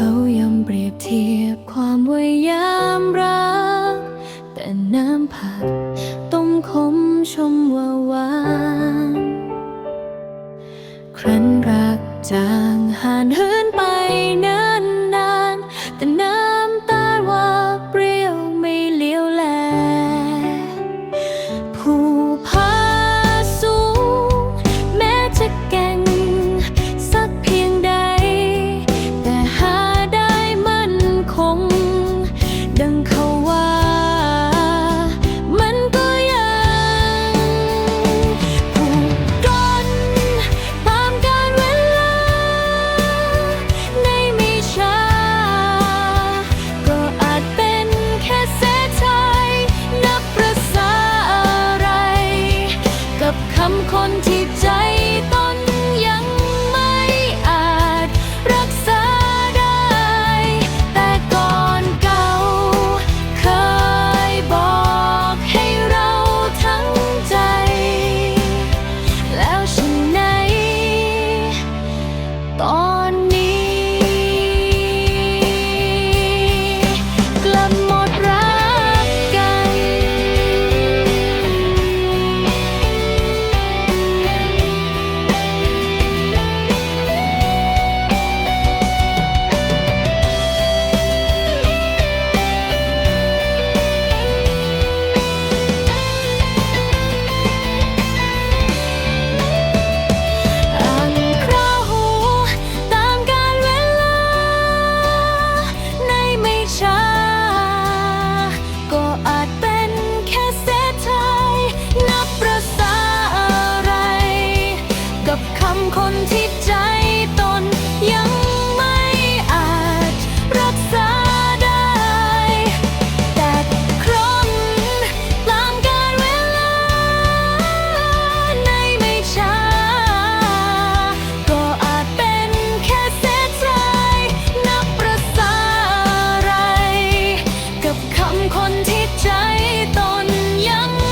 เขายอมเปรียบเทียบความว่ายามรัก แต่น้ำผัดต้มขมชมว่าหวานครั้นรักจางหานเหินไปนานนานแต่น้ำตาว่าเปรี้ยวไม่เลี้ยวแลผู้ นที่ใจตนยัง